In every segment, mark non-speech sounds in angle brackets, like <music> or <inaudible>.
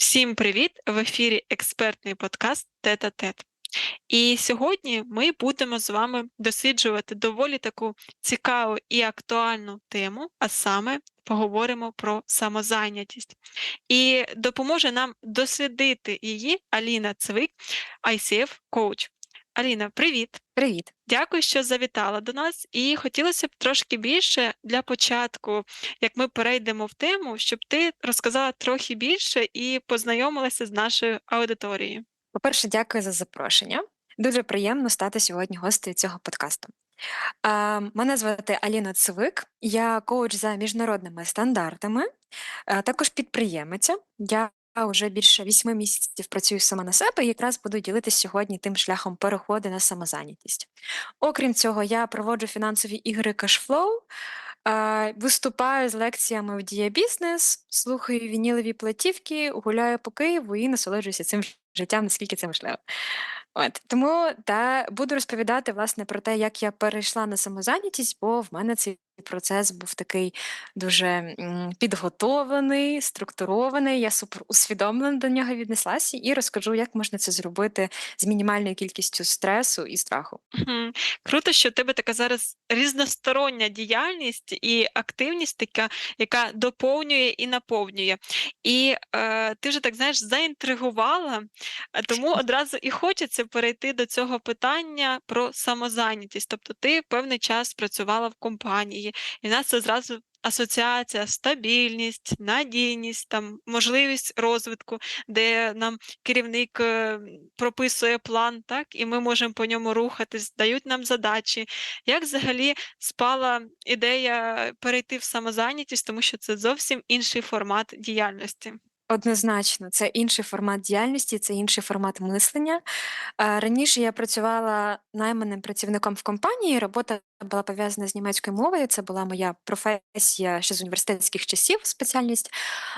Всім привіт! В ефірі експертний подкаст Тет-а-тет. І сьогодні ми будемо з вами досліджувати доволі таку цікаву і актуальну тему, а саме поговоримо про самозайнятість. І допоможе нам дослідити її Аліна Цвик, ICF коуч. Аліна, привіт! Привіт. Дякую, що завітала до нас, і хотілося б трошки більше для початку, як ми перейдемо в тему, щоб ти розказала трохи більше і познайомилася з нашою аудиторією. По-перше, дякую за запрошення. Дуже приємно стати сьогодні гостею цього подкасту. Мене звати Аліна Цвик, я коуч за міжнародними стандартами, а, також підприємиця. Я вже більше вісьми місяців працюю сама на себе і якраз буду ділитися сьогодні тим шляхом переходу на самозайнятість. Окрім цього, я проводжу фінансові ігри а, виступаю з лекціями в діябізнес, слухаю вінілові платівки, гуляю по Києву і насолоджуюся цим життям, наскільки це можливо. От тому та буду розповідати власне про те, як я перейшла на самозайнятість, бо в мене цей процес був такий дуже підготовлений, структурований. Я супер усвідомлено до нього віднеслася і розкажу, як можна це зробити з мінімальною кількістю стресу і страху. Круто, що в тебе така зараз різностороння діяльність і активність така, яка доповнює і наповнює. І е, ти вже так знаєш, заінтригувала, тому одразу і хочеться перейти до цього питання про самозайнятість. Тобто ти певний час працювала в компанії, і в нас це зразу асоціація, стабільність, надійність, там, можливість розвитку, де нам керівник е, прописує план, так, і ми можемо по ньому рухатись, дають нам задачі. Як взагалі спала ідея перейти в самозайнятість, тому що це зовсім інший формат діяльності? Однозначно, це інший формат діяльності, це інший формат мислення. Раніше я працювала найманим працівником в компанії. Робота була пов'язана з німецькою мовою. Це була моя професія ще з університетських часів, спеціальність.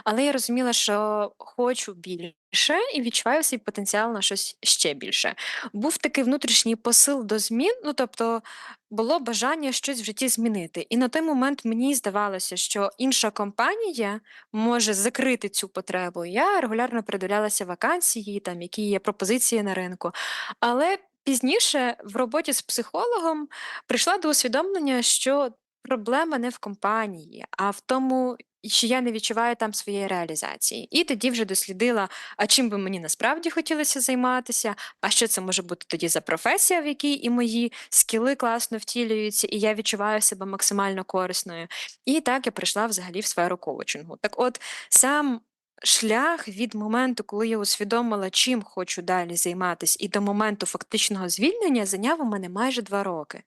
Але я розуміла, що хочу більше і відчуваю свій потенціал на щось ще більше. Був такий внутрішній посил до змін. Ну тобто було бажання щось в житті змінити. І на той момент мені здавалося, що інша компанія може закрити цю потребу. Я регулярно передивлялася вакансії, там які є пропозиції на ринку. Але пізніше в роботі з психологом прийшла до усвідомлення, що проблема не в компанії, а в тому, що я не відчуваю там своєї реалізації. І тоді вже дослідила, а чим би мені насправді хотілося займатися, а що це може бути тоді за професія, в якій і мої скіли класно втілюються, і я відчуваю себе максимально корисною. І так я прийшла взагалі в сферу коучингу. Так от сам шлях від моменту, коли я усвідомила, чим хочу далі займатися, і до моменту фактичного звільнення зайняв у мене майже 2 роки.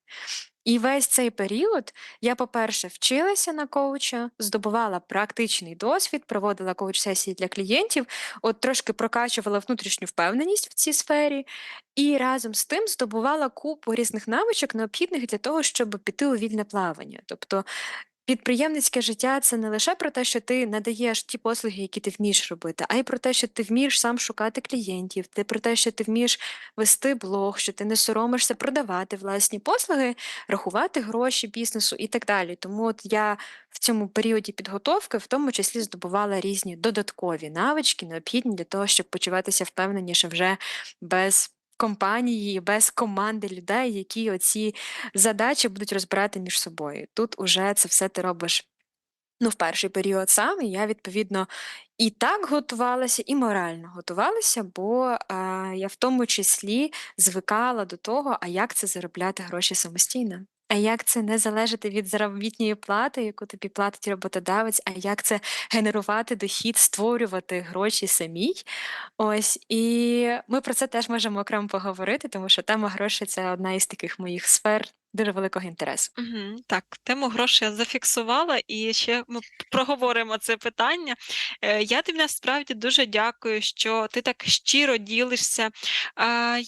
І весь цей період я, по-перше, вчилася на коуча, здобувала практичний досвід, проводила коуч-сесії для клієнтів, от трошки прокачувала внутрішню впевненість в цій сфері, і разом з тим здобувала купу різних навичок, необхідних для того, щоб піти у вільне плавання. Тобто Підприємницьке життя це не лише про те, що ти надаєш ті послуги, які ти вмієш робити, а й про те, що ти вмієш сам шукати клієнтів, ти про те, що ти вмієш вести блог, що ти не соромишся продавати власні послуги, рахувати гроші бізнесу і так далі. Тому от я в цьому періоді підготовки в тому числі здобувала різні додаткові навички, необхідні для того, щоб почуватися впевненіше вже без компанії, без команди людей, які оці задачі будуть розбирати між собою. Тут уже це все ти робиш ну, в перший період сам, я відповідно і так готувалася, і морально готувалася, бо а, я в тому числі звикала до того, а як це заробляти гроші самостійно. А як це не залежати від заробітної плати, яку тобі платить роботодавець, а як це генерувати дохід, створювати гроші самій? Ось і ми про це теж можемо окремо поговорити, тому що тема грошей це одна із таких моїх сфер дуже великого інтересу. Мгм. Так, тему грошей я зафіксувала, і ще ми проговоримо це питання. Е, я тобі насправді дуже дякую, що ти так щиро ділишся,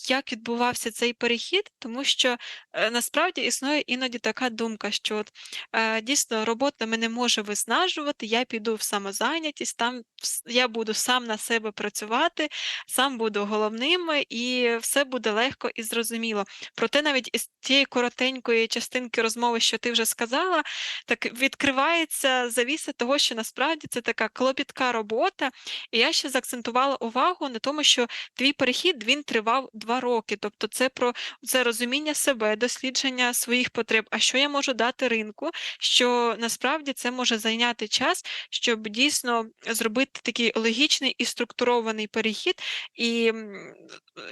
як відбувався цей перехід, тому що, е, насправді існує іноді така думка, що от, е, дійсно робота мене може виснажувати, я піду в самозайнятість, там я буду сам на себе працювати, сам буду головним, і все буде легко і зрозуміло. Проте навіть із цієї коротенької маленької частинки розмови, що ти вже сказала, так відкривається завіса того, що насправді це така клопітка робота. І я ще заакцентувала увагу на тому, що твій перехід він тривав 2 роки. Тобто це про це розуміння себе, дослідження своїх потреб. А що я можу дати ринку? Що насправді це може зайняти час, щоб дійсно зробити такий логічний і структурований перехід, і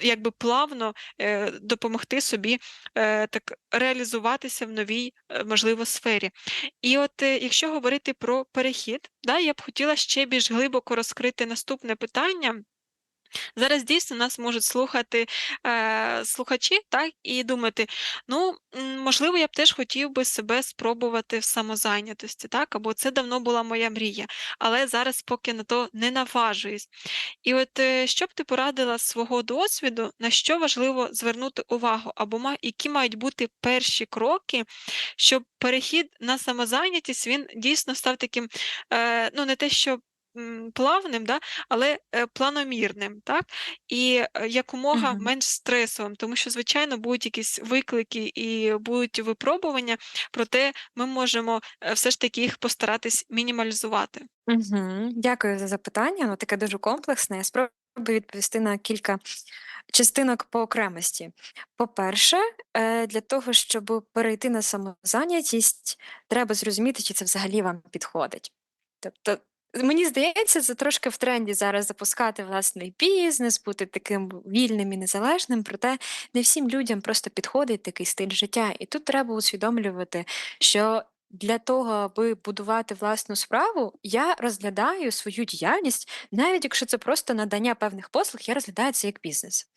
якби плавно е, допомогти собі е, так реалізуватися в новій, е, можливо, сфері. І от е, якщо говорити про перехід, да, я б хотіла ще більш глибоко розкрити наступне питання. Зараз дійсно нас можуть слухати е, слухачі, так, і думати: ну, можливо, я б теж хотів би себе спробувати в самозайнятості, так, або це давно була моя мрія, але зараз поки на то не наважуюсь. І от е, що б ти порадила з свого досвіду, на що важливо звернути увагу, або ма- які мають бути перші кроки, щоб перехід на самозайнятість він дійсно став таким, е, ну не те, що плавним, да, але е, планомірним, так? І е, якомога Мгм. менш стресовим, тому що, звичайно, будуть якісь виклики і будуть випробування, проте ми можемо е, все ж таки їх постаратись мінімалізувати. Мгм. Дякую за запитання. Воно таке дуже комплексне. Я спробую відповісти на кілька частинок по окремості. По-перше, для того, щоб перейти на самозайнятість, треба зрозуміти, чи це взагалі вам підходить. Тобто, мені здається, це трошки в тренді зараз запускати власний бізнес, бути таким вільним і незалежним, проте не всім людям просто підходить такий стиль життя. І тут треба усвідомлювати, що для того, аби будувати власну справу, я розглядаю свою діяльність, навіть якщо це просто надання певних послуг, я розглядаю це як бізнес.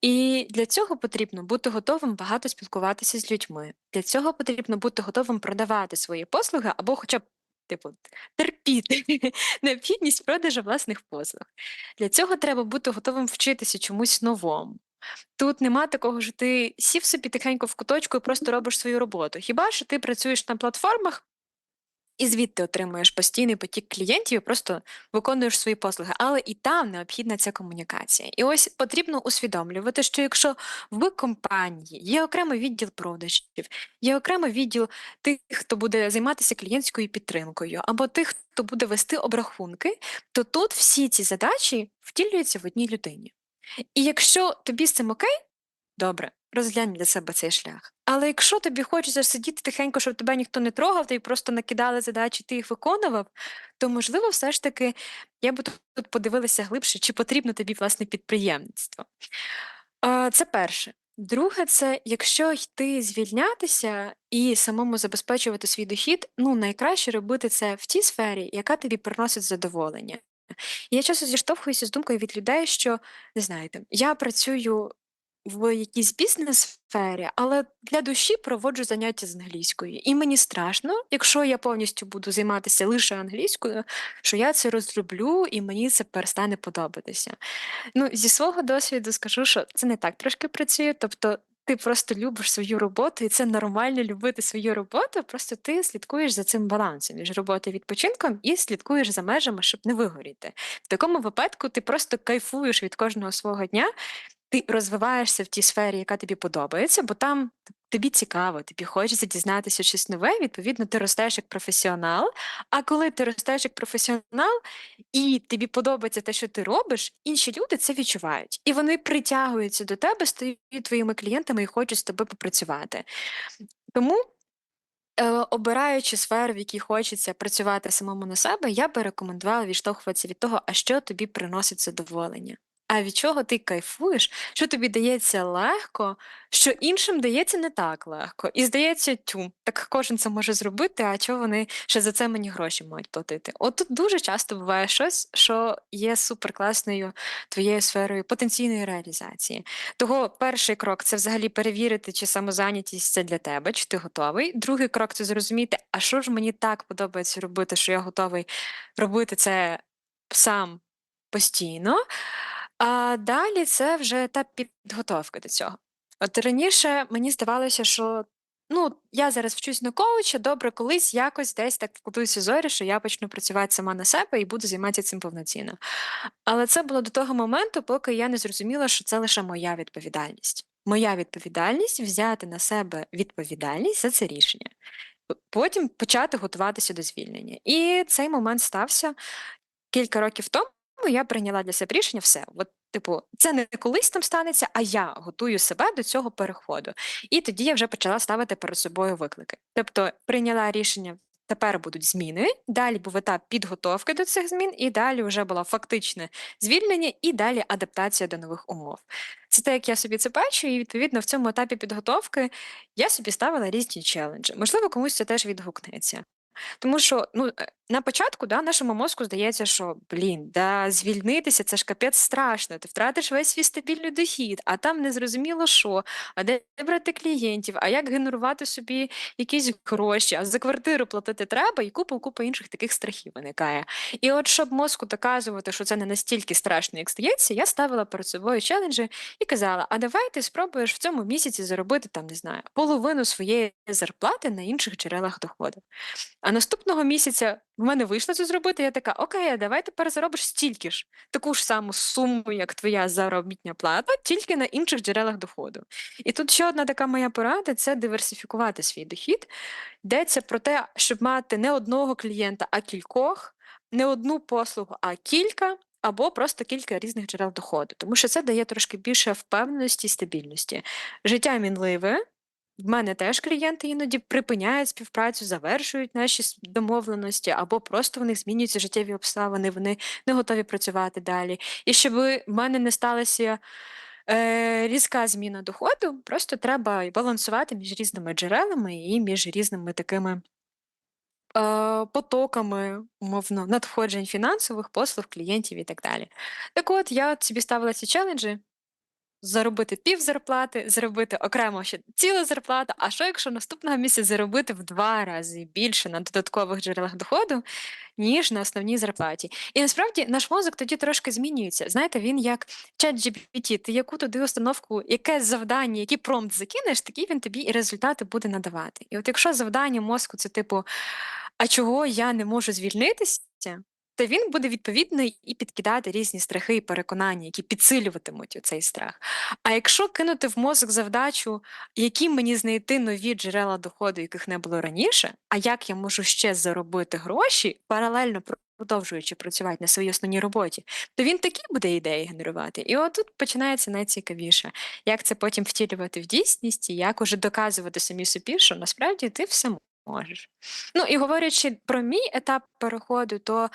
І для цього потрібно бути готовим багато спілкуватися з людьми. Для цього потрібно бути готовим продавати свої послуги або хоча б типу терпіти <laughs> необхідність продажу власних послуг. Для цього треба бути готовим вчитися чомусь новому. Тут нема такого, що ти сів собі тихенько в куточку і просто робиш свою роботу. Хіба що ти працюєш на платформах і звідти отримуєш постійний потік клієнтів і просто виконуєш свої послуги. Але і там необхідна ця комунікація. І ось потрібно усвідомлювати, що якщо в компанії є окремий відділ продажів, є окремий відділ тих, хто буде займатися клієнтською підтримкою, або тих, хто буде вести обрахунки, то тут всі ці задачі втілюються в одній людині. І якщо тобі з цим окей, добре, розглянь для себе цей шлях. Але якщо тобі хочеться сидіти тихенько, щоб тебе ніхто не трогав, й просто накидали задачі, ти їх виконував, то можливо, все ж таки я би тут подивилася глибше, чи потрібно тобі власне підприємництво. Це перше. Друге, це якщо йти звільнятися і самому забезпечувати свій дохід, ну найкраще робити це в тій сфері, яка тобі приносить задоволення. Я часто зіштовхуюся з думкою від людей, що не знаю, там, я працюю в якійсь бізнес-сфері, але для душі проводжу заняття з англійської. І мені страшно, якщо я повністю буду займатися лише англійською, що я це розроблю і мені це перестане подобатися. Ну, зі свого досвіду скажу, що це не так трошки працює. Тобто, ти просто любиш свою роботу, і це нормально любити свою роботу. Просто ти слідкуєш за цим балансом між роботою і відпочинком і слідкуєш за межами, щоб не вигоріти. В такому випадку ти просто кайфуєш від кожного свого дня ти розвиваєшся в тій сфері, яка тобі подобається, бо там тобі цікаво, тобі хочеться дізнатися щось нове. Відповідно, ти ростеш як професіонал. А коли ти ростеш як професіонал і тобі подобається те, що ти робиш, інші люди це відчувають. І вони притягуються до тебе, стають твоїми клієнтами і хочуть з тобою попрацювати. Тому. Е, обираючи сферу, в якій хочеться працювати самому на себе, я би рекомендувала відштовхуватися від того, а що тобі приносить задоволення. А від чого ти кайфуєш, що тобі дається легко, що іншим дається не так легко. І здається, тю, так кожен це може зробити, а чого вони ще за це мені гроші мають платити? От тут дуже часто буває щось, що є суперкласною твоєю сферою потенційної реалізації. Того перший крок це взагалі перевірити, чи самозайнятість це для тебе, чи ти готовий. Другий крок це зрозуміти, а що ж мені так подобається робити, що я готовий робити це сам постійно. А далі це вже етап підготовки до цього. От раніше мені здавалося, що ну, я зараз вчусь на коуча, добре, колись якось десь так вкладуся зорі, що я почну працювати сама на себе і буду займатися цим повноцінно. Але це було до того моменту, поки я не зрозуміла, що це лише моя відповідальність. моя відповідальність взяти на себе відповідальність за це рішення. Потім почати готуватися до звільнення. І цей момент стався кілька років тому. Я прийняла для себе рішення: все, от, типу, це не колись там станеться, а я готую себе до цього переходу. І тоді я вже почала ставити перед собою виклики. Тобто прийняла рішення. Тепер будуть зміни. Далі був етап підготовки до цих змін, і далі вже було фактичне звільнення, і далі адаптація до нових умов. Це те, як я собі це бачу, і відповідно в цьому етапі підготовки я собі ставила різні челенджі. Можливо, комусь це теж відгукнеться. Тому що ну, е, на початку да, нашому мозку здається, що блін, да, звільнитися це ж капець страшно. Ти втратиш весь свій стабільний дохід, а там не зрозуміло що, а де брати клієнтів, а як генерувати собі якісь гроші, а за квартиру платити треба, і купа купа інших таких страхів виникає. І от щоб мозку доказувати, що це не настільки страшно, як стається, я ставила перед собою челенджі і казала: а давай ти спробуєш в цьому місяці заробити там, не знаю, половину своєї зарплати на інших джерелах доходу. А наступного місяця в мене вийшло це зробити. Я така: Окей, а давай тепер заробиш стільки ж, таку ж саму суму, як твоя заробітня плата, тільки на інших джерелах доходу. І тут ще одна така моя порада це диверсифікувати свій дохід. Йдеться про те, щоб мати не одного клієнта, а кількох, не одну послугу, а кілька. Або просто кілька різних джерел доходу, тому що це дає трошки більше впевненості і стабільності. Життя мінливе, в мене теж клієнти іноді припиняють співпрацю, завершують наші домовленості, або просто в них змінюються життєві обставини, вони не готові працювати далі. І щоб в мене не сталося е, різка зміна доходу, просто треба балансувати між різними джерелами і між різними такими е, потоками, умовно, надходжень фінансових, послуг, клієнтів і так далі. Так от, я собі ставила ці челенджі, заробити пів зарплати, заробити окремо ще цілу зарплату. А що якщо наступного місяця заробити в два рази більше на додаткових джерелах доходу, ніж на основній зарплаті? І насправді наш мозок тоді трошки змінюється. Знаєте, він як чат GPT, ти яку туди установку, яке завдання, який промпт закинеш, такий він тобі і результати буде надавати. І от якщо завдання мозку це типу, а чого я не можу звільнитися? То він буде відповідно і підкидати різні страхи і переконання, які підсилюватимуть цей страх. А якщо кинути в мозок завдачу, які мені знайти нові джерела доходу, яких не було раніше, а як я можу ще заробити гроші, паралельно продовжуючи працювати на своїй основній роботі, то він такі буде ідеї генерувати. І отут починається найцікавіше, як це потім втілювати в дійсність, і як уже доказувати самі собі, що насправді ти все можеш. Ну і говорячи про мій етап переходу, то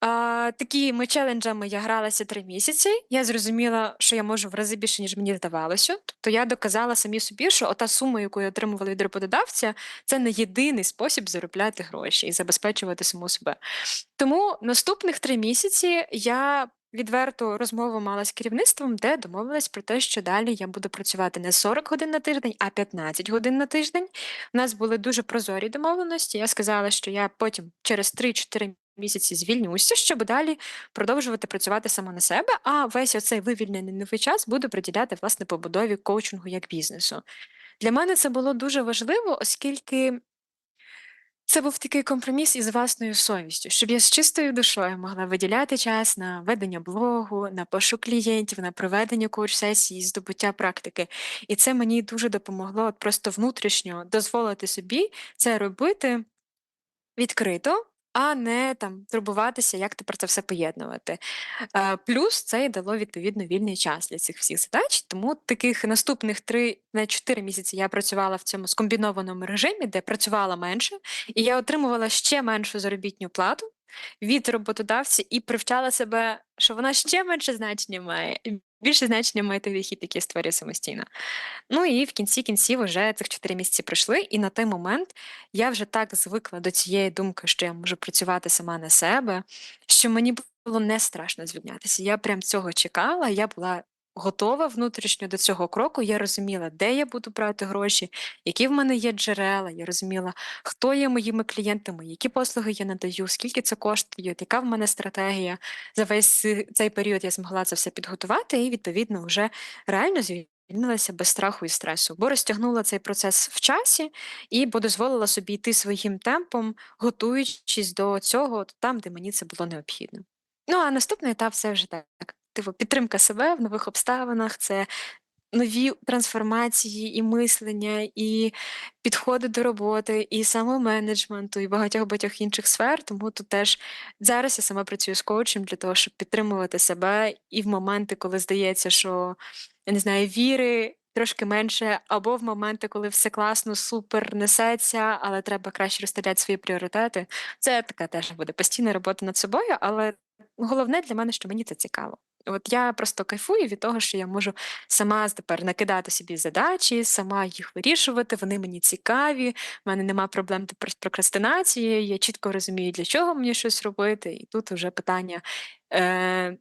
а, такими челенджами я гралася три місяці. Я зрозуміла, що я можу в рази більше, ніж мені здавалося. Тобто я доказала самі собі, що ота сума, яку я отримувала від роботодавця, це не єдиний спосіб заробляти гроші і забезпечувати саму себе. Тому наступних три місяці я відверту розмову мала з керівництвом, де домовилась про те, що далі я буду працювати не 40 годин на тиждень, а 15 годин на тиждень. У нас були дуже прозорі домовленості. Я сказала, що я потім через 3-4 місяці звільнюся, щоб далі продовжувати працювати сама на себе. А весь оцей вивільнений новий час буду приділяти власне побудові коучингу як бізнесу. Для мене це було дуже важливо, оскільки це був такий компроміс із власною совістю, щоб я з чистою душою могла виділяти час на ведення блогу, на пошук клієнтів, на проведення коуч-сесії, здобуття практики. І це мені дуже допомогло просто внутрішньо дозволити собі це робити відкрито, а не там турбуватися, як тепер це все поєднувати. Е, плюс це й дало відповідно вільний час для цих всіх задач. Тому таких наступних 3 на 4 місяці я працювала в цьому скомбінованому режимі, де працювала менше, і я отримувала ще меншу заробітну плату від роботодавця і привчала себе, що вона ще менше значення має. Більше значення має той вихід, який я самостійно. Ну і в кінці кінців вже цих 4 місяці пройшли, і на той момент я вже так звикла до цієї думки, що я можу працювати сама на себе, що мені було не страшно звільнятися. Я прям цього чекала, я була готова внутрішньо до цього кроку. Я розуміла, де я буду брати гроші, які в мене є джерела. Я розуміла, хто є моїми клієнтами, які послуги я надаю, скільки це коштує, яка в мене стратегія. За весь цей період я змогла це все підготувати і, відповідно, вже реально звільнилася без страху і стресу, бо розтягнула цей процес в часі і бо дозволила собі йти своїм темпом, готуючись до цього там, де мені це було необхідно. Ну а наступний етап це вже так. Типу, підтримка себе в нових обставинах, це нові трансформації і мислення, і підходи до роботи, і самоменеджменту, і багатьох-багатьох інших сфер. Тому тут теж зараз я сама працюю з коучем для того, щоб підтримувати себе і в моменти, коли здається, що я не знаю, віри трошки менше, або в моменти, коли все класно, супер несеться, але треба краще розставляти свої пріоритети. Це така теж буде постійна робота над собою, але головне для мене, що мені це цікаво. От я просто кайфую від того, що я можу сама тепер накидати собі задачі, сама їх вирішувати. Вони мені цікаві. в мене нема проблем з прокрастинацією. Я чітко розумію, для чого мені щось робити. І тут вже питання, е,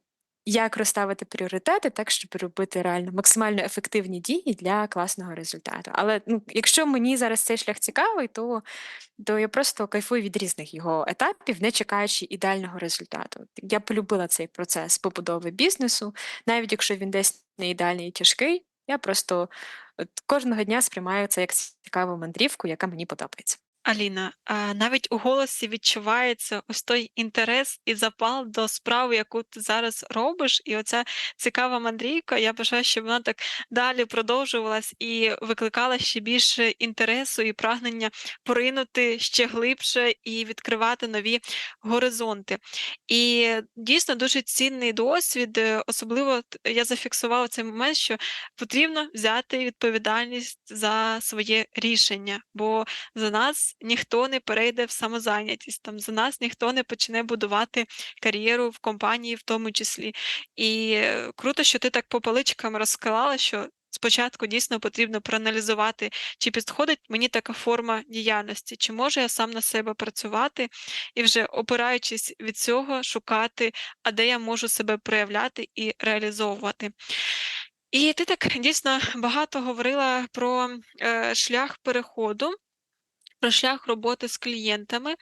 як розставити пріоритети так, щоб робити реально максимально ефективні дії для класного результату. Але ну, якщо мені зараз цей шлях цікавий, то то я просто кайфую від різних його етапів, не чекаючи ідеального результату. Я полюбила цей процес побудови бізнесу, навіть якщо він десь не ідеальний і тяжкий, я просто от кожного дня сприймаю це як цікаву мандрівку, яка мені подобається. Аліна, навіть у голосі відчувається ось той інтерес і запал до справи, яку ти зараз робиш, і оця цікава мандрійка. Я бажаю, щоб вона так далі продовжувалась і викликала ще більше інтересу і прагнення поринути ще глибше і відкривати нові горизонти. І дійсно дуже цінний досвід. е, Особливо я зафіксувала цей момент, що потрібно взяти відповідальність за своє рішення. бо за нас ніхто не перейде в самозайнятість, там за нас ніхто не почне будувати кар'єру в компанії в тому числі. І е, круто, що ти так по паличкам розклала, що спочатку дійсно потрібно проаналізувати, чи підходить мені така форма діяльності, чи можу я сам на себе працювати, і вже опираючись від цього, шукати, а де я можу себе проявляти і реалізовувати. І ти так дійсно багато говорила про е, шлях переходу про шлях роботи з клієнтами,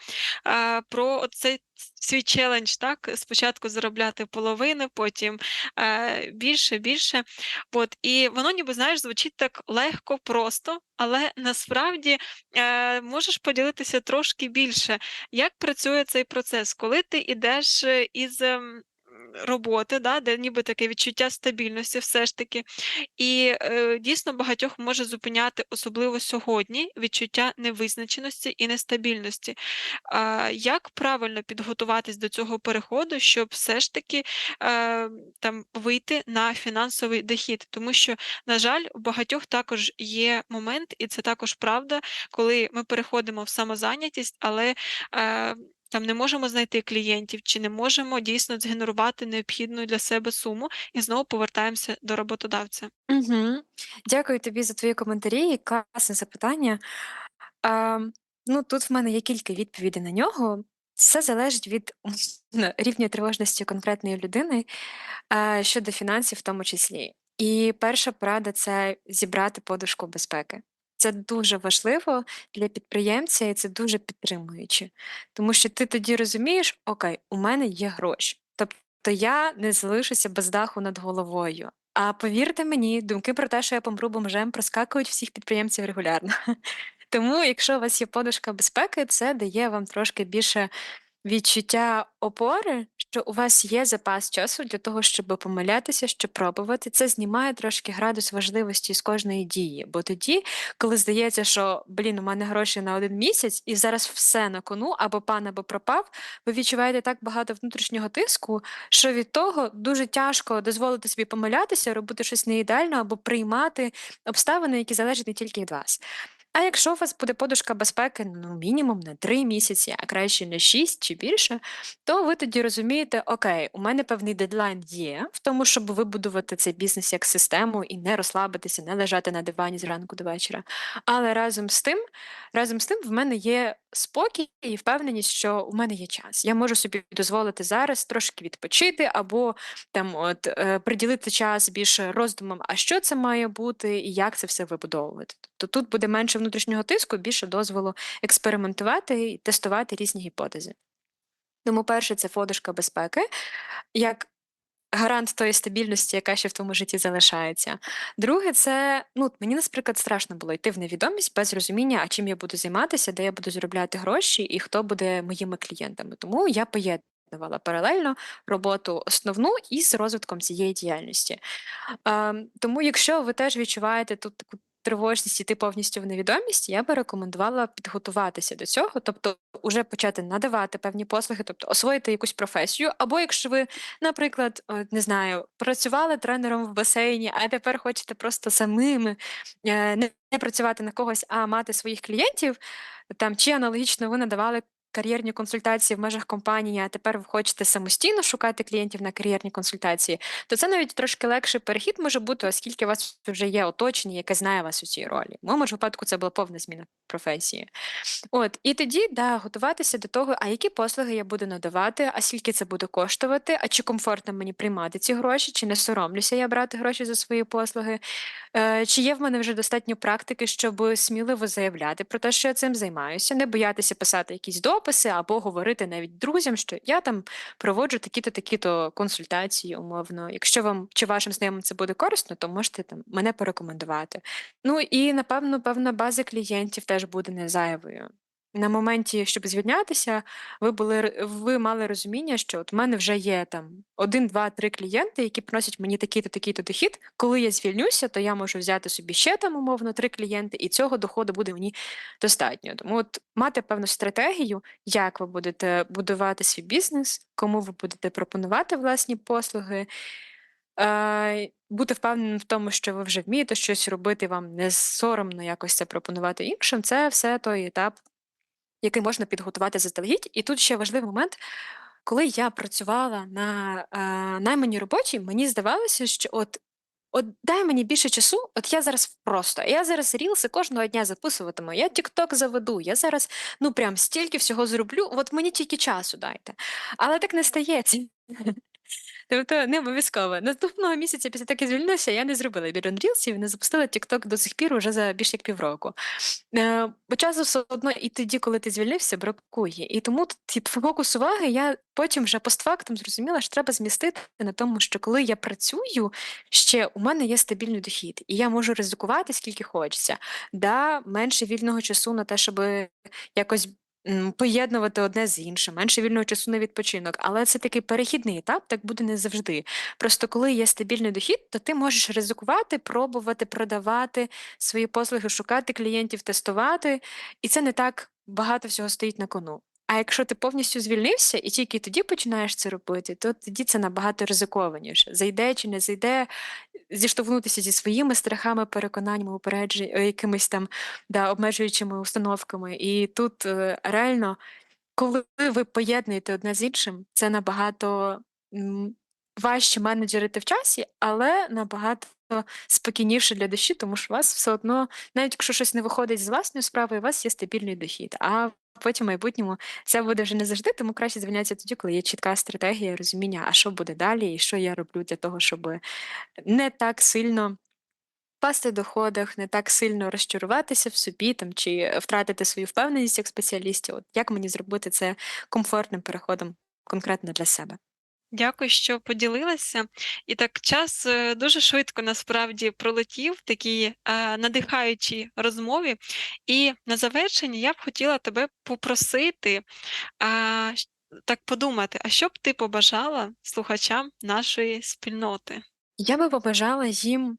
про оцей свій челендж, так? Спочатку заробляти половину, потім е, більше, більше. От, і воно, ніби знаєш, звучить так легко, просто, але насправді е, можеш поділитися трошки більше, як працює цей процес, коли ти йдеш е, із. Роботи, да, де ніби таке відчуття стабільності, все ж таки, і е, дійсно багатьох може зупиняти, особливо сьогодні, відчуття невизначеності і нестабільності. А, як правильно підготуватись до цього переходу, щоб все ж таки е, там вийти на фінансовий дохід? Тому що, на жаль, у багатьох також є момент, і це також правда, коли ми переходимо в самозайнятість, але е, там не можемо знайти клієнтів, чи не можемо дійсно згенерувати необхідну для себе суму, і знову повертаємося до роботодавця. Угу. Дякую тобі за твої коментарі класне запитання. А, ну, тут в мене є кілька відповідей на нього. Все залежить від <laughs> рівня тривожності конкретної людини щодо фінансів, в тому числі. І перша порада це зібрати подушку безпеки. Це дуже важливо для підприємця, і це дуже підтримуюче. Тому що ти тоді розумієш, окей, у мене є гроші. Тобто я не залишуся без даху над головою. А повірте мені, думки про те, що я помру бомжем, проскакують всіх підприємців регулярно. <laughs> Тому, якщо у вас є подушка безпеки, це дає вам трошки більше відчуття опори, що у вас є запас часу для того, щоб помилятися, щоб пробувати. Це знімає трошки градус важливості з кожної дії. Бо тоді, коли здається, що блін, у мене гроші на один місяць, і зараз все на кону, або пан, або пропав, ви відчуваєте так багато внутрішнього тиску, що від того дуже тяжко дозволити собі помилятися, робити щось не ідеально або приймати обставини, які залежать не тільки від вас. А якщо у вас буде подушка безпеки, ну, мінімум на 3 місяці, а краще на 6 чи більше, то ви тоді розумієте, окей, у мене певний дедлайн є в тому, щоб вибудувати цей бізнес як систему і не розслабитися, не лежати на дивані зранку до вечора. Але разом з тим, разом з тим, в мене є спокій і впевненість, що у мене є час. Я можу собі дозволити зараз трошки відпочити або там от е, приділити час більше роздумам, а що це має бути і як це все вибудовувати. Тобто тут буде менше внутрішнього тиску, більше дозволу експериментувати і тестувати різні гіпотези. Тому перше, це подушка безпеки, як гарант тої стабільності, яка ще в тому житті залишається. Друге, це ну, мені, наприклад, страшно було йти в невідомість без розуміння, а чим я буду займатися, де я буду заробляти гроші і хто буде моїми клієнтами. Тому я поєдную. поєднувала паралельно роботу основну із розвитком цієї діяльності. Ем, тому якщо ви теж відчуваєте тут таку тривожність, ти повністю в невідомості, я би рекомендувала підготуватися до цього, тобто уже почати надавати певні послуги, тобто освоїти якусь професію. Або якщо ви, наприклад, не знаю, працювали тренером в басейні, а тепер хочете просто самими е, не працювати на когось, а мати своїх клієнтів, там чи аналогічно ви надавали кар'єрні консультації в межах компанії, а тепер ви хочете самостійно шукати клієнтів на кар'єрні консультації, то це навіть трошки легший перехід може бути, оскільки у вас вже є оточення, яке знає вас у цій ролі. В моєму ж випадку це була повна зміна професії. От і тоді да, готуватися до того, а які послуги я буду надавати, а скільки це буде коштувати, а чи комфортно мені приймати ці гроші, чи не соромлюся я брати гроші за свої послуги, чи є в мене вже достатньо практики, щоб сміливо заявляти про те, що я цим займаюся, не боятися писати якісь дописи або говорити навіть друзям, що я там проводжу такі-то, такі-то консультації, умовно. Якщо вам чи вашим знайомим це буде корисно, то можете там мене порекомендувати. Ну і напевно, певна база клієнтів теж буде не зайвою. На моменті, щоб звільнятися, ви були ви мали розуміння, що от в мене вже є там один, два, три клієнти, які приносять мені такий-то, такий-то дохід. Коли я звільнюся, то я можу взяти собі ще там умовно три клієнти, і цього доходу буде мені достатньо. Тому от мати певну стратегію, як ви будете будувати свій бізнес, кому ви будете пропонувати власні послуги, Е, бути впевненим в тому, що ви вже вмієте щось робити, вам не соромно якось це пропонувати іншим, це все той етап, який можна підготувати заздалегідь. І тут ще важливий момент. Коли я працювала на е, найманій роботі, мені здавалося, що от, от дай мені більше часу, от я зараз просто, я зараз рілси кожного дня записуватиму, я TikTok заведу, я зараз ну прям стільки всього зроблю, от мені тільки часу дайте. Але так не стається. Тобто не обов'язково. Наступного місяця після того, як я звільнилася, я не зробила мільйон рілсів, не запустила TikTok до сих пір уже за більше як півроку. Е, бо часу все одно і тоді, коли ти звільнився, бракує. І тому тип, фокус уваги я потім вже постфактум зрозуміла, що треба змістити на тому, що коли я працюю, ще у мене є стабільний дохід, і я можу ризикувати скільки хочеться. Да, менше вільного часу на те, щоб якось поєднувати одне з іншим, менше вільного часу на відпочинок, але це такий перехідний етап, так буде не завжди. Просто коли є стабільний дохід, то ти можеш ризикувати, пробувати, продавати свої послуги, шукати клієнтів, тестувати, і це не так багато всього стоїть на кону. А якщо ти повністю звільнився і тільки тоді починаєш це робити, то тоді це набагато ризикованіше. Зайде чи не зайде, зіштовхнутися зі своїми страхами, переконаннями, упереджень, е, якимись там да, обмежуючими установками. І тут е, реально, коли ви поєднуєте одне з іншим, це набагато важче менеджерити в часі, але набагато спокійніше для душі, тому що у вас все одно, навіть якщо щось не виходить з власної справи, у вас є стабільний дохід. А потім в майбутньому це буде вже не завжди, тому краще звільнятися тоді, коли є чітка стратегія, розуміння, а що буде далі, і що я роблю для того, щоб не так сильно впасти в доходах, не так сильно розчаруватися в собі там чи втратити свою впевненість як спеціалістів. От як мені зробити це комфортним переходом конкретно для себе? Дякую, що поділилася. І так час е, дуже швидко насправді пролетів в такій е, надихаючій розмові. І на завершення я б хотіла тебе попросити щ- так подумати, а що б ти побажала слухачам нашої спільноти? Я би побажала їм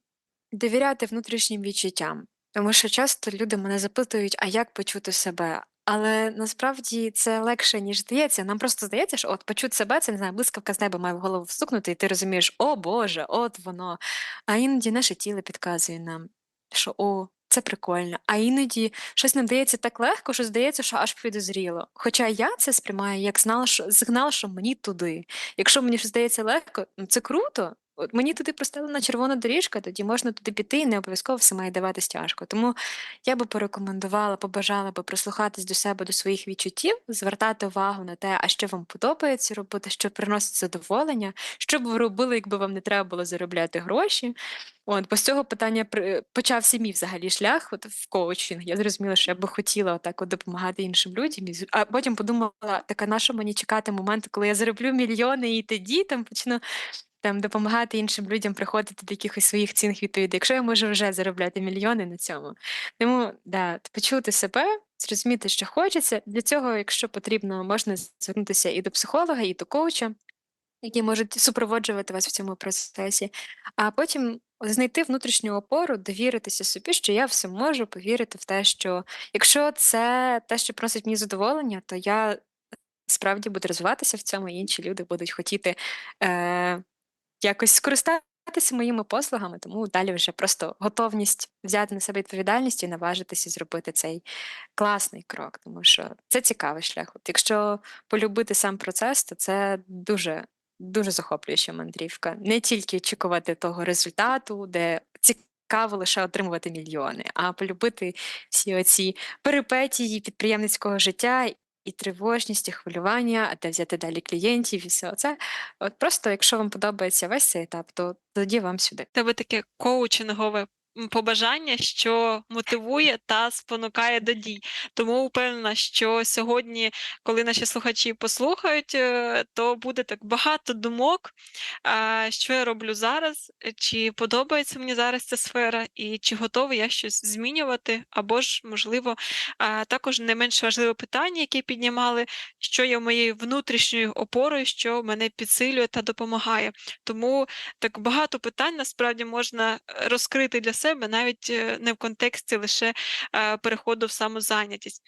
довіряти внутрішнім відчуттям, тому що часто люди мене запитують, а як почути себе? Але насправді це легше, ніж здається. Нам просто здається, що от почути себе, це не знаю, блискавка з неба має в голову встукнути, і ти розумієш, о Боже, от воно. А іноді наше тіло підказує нам, що о, це прикольно. А іноді щось нам дається так легко, що здається, що аж підозріло. Хоча я це сприймаю як знала, що сигнал, що мені туди. Якщо мені щось здається легко, ну це круто. От мені туди простелена червона доріжка, тоді можна туди піти, і не обов'язково все має даватись тяжко. Тому я би порекомендувала, побажала би прислухатись до себе, до своїх відчуттів, звертати увагу на те, а що вам подобається робити, що приносить задоволення, що б ви робили, якби вам не треба було заробляти гроші. От, бо з цього питання почався мій взагалі шлях от, в коучинг. Я зрозуміла, що я би хотіла отак от допомагати іншим людям. А потім подумала, так а на що мені чекати моменту, коли я зароблю мільйони і тоді там почну там допомагати іншим людям приходити до якихось своїх цінних відповідей, якщо я можу вже заробляти мільйони на цьому. Тому да, почути себе зрозуміти, що хочеться. Для цього, якщо потрібно, можна звернутися і до психолога, і до коуча, які можуть супроводжувати вас в цьому процесі, а потім знайти внутрішню опору, довіритися собі, що я все можу, повірити в те, що якщо це те, що приносить мені задоволення, то я справді буду розвиватися в цьому, і інші люди будуть хотіти е, якось скористатися моїми послугами, тому далі вже просто готовність взяти на себе відповідальність і наважитися зробити цей класний крок, тому що це цікавий шлях. От якщо полюбити сам процес, то це дуже, дуже захоплююча мандрівка. Не тільки очікувати того результату, де цікаво лише отримувати мільйони, а полюбити всі оці перипетії підприємницького життя. І тривожність, і хвилювання, а де взяти далі клієнтів, і все це. От просто, якщо вам подобається весь цей етап, то тоді вам сюди. Тебе таке коучингове побажання, що мотивує та спонукає до дій. Тому впевнена, що сьогодні, коли наші слухачі послухають, е, то буде так багато думок, що я роблю зараз, чи подобається мені зараз ця сфера, і чи готовий я щось змінювати, або ж, можливо, також не менш важливе питання, яке піднімали, що є моєю внутрішньою опорою, що мене підсилює та допомагає. Тому так багато питань насправді можна е, розкрити для себе, навіть е, не в контексті лише е, переходу в самозайнятість.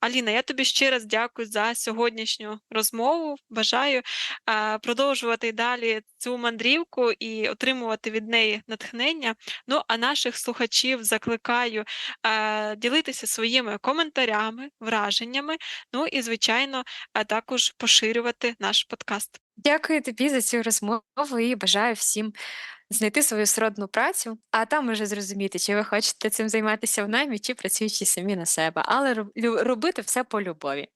Аліна, я тобі ще раз дякую за сьогоднішню розмову. Бажаю е, продовжувати далі цю мандрівку і отримувати від неї натхнення. Ну а наших слухачів закликаю ділитися своїми коментарями, враженнями. Ну і звичайно, також поширювати наш подкаст. Дякую тобі за цю розмову і бажаю всім знайти свою сродну працю, а там уже зрозуміти, чи ви хочете цим займатися в наймі, чи працюючи самі на себе, але роб- робити все по любові.